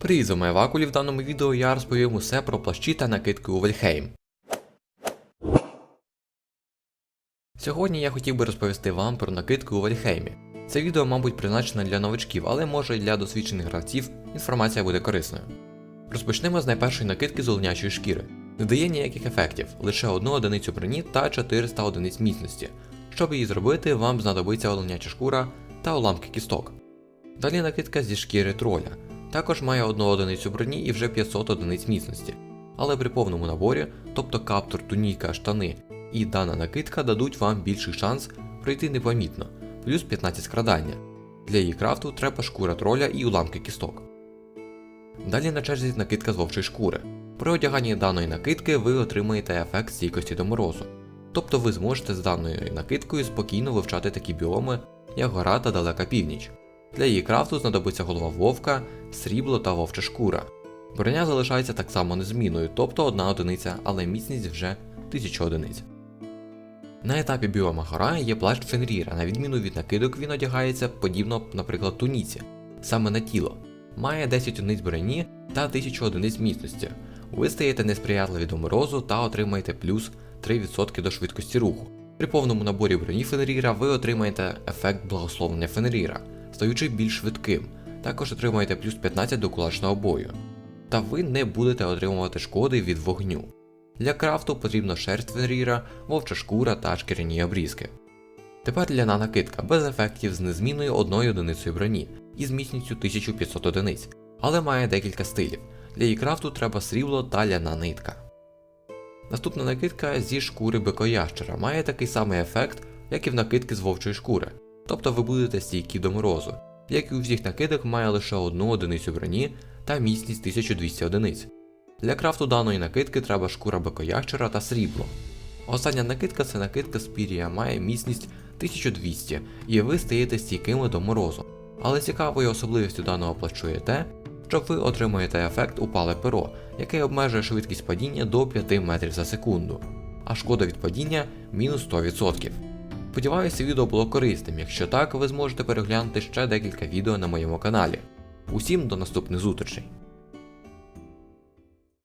Привіт, з вами В даному відео я розповім усе про плащі та накидки у Вельхейм. Сьогодні я хотів би розповісти вам про накидки у Вельхеймі. Це відео, мабуть, призначене для новачків, але може і для досвідчених гравців інформація буде корисною. Розпочнемо з найпершої накидки з оленячої шкіри. Не дає ніяких ефектів, лише одну одиницю броні та 400 одиниць міцності. Щоб її зробити, вам знадобиться оленяча шкура та уламки кісток. Далі накидка зі шкіри троля. Також має одну одиницю броні і вже 500 одиниць міцності. Але при повному наборі, тобто каптур, туніка, штани і дана накидка дадуть вам більший шанс пройти непомітно, плюс 15 скрадання. Для її крафту треба шкура троля і уламки кісток. Далі на черзі накидка з вовчої шкури. При одяганні даної накидки ви отримаєте ефект стійкості до морозу. Тобто ви зможете з даною накидкою спокійно вивчати такі біоми, як гора та далека північ. Для її крафту знадобиться голова вовка, срібло та вовча шкура. Броня залишається так само незмінною, тобто одна одиниця, але міцність вже 1000 одиниць. На етапі біома гора є плащ Фенріра, на відміну від накидок він одягається подібно, наприклад, туніці, саме на тіло. Має 10 одиниць броні та 1000 одиниць міцності. Ви стаєте несприятливі до морозу та отримаєте плюс 3% до швидкості руху. При повному наборі броні Фенріра ви отримаєте ефект благословення Фенріра, стаючи більш швидким. Також отримаєте плюс 15 до кулачного бою. Та ви не будете отримувати шкоди від вогню. Для крафту потрібна шерсть Фенріра, вовча шкура та шкіряні обрізки. Тепер ляна накидка без ефектів з незмінною одною одиницею броні і з міцністю 1500 одиниць, але має декілька стилів. Для її крафту треба срібло та ляна нитка. Наступна накидка зі шкури бикоящера має такий самий ефект, як і в накидки з вовчої шкури, тобто ви будете стійкі до морозу. Як і у всіх накидок має лише одну одиницю броні та міцність 1200 одиниць. Для крафту даної накидки треба шкура бикоящера та срібло. Остання накидка це накидка Спірія, має міцність 1200 і ви стаєте стійкими до морозу. Але цікавою особливістю даного плащу є те, що ви отримуєте ефект упале перо, який обмежує швидкість падіння до 5 метрів за секунду, а шкода від падіння мінус 100%. Сподіваюся, відео було корисним. Якщо так, ви зможете переглянути ще декілька відео на моєму каналі. Усім до наступних зустрічей!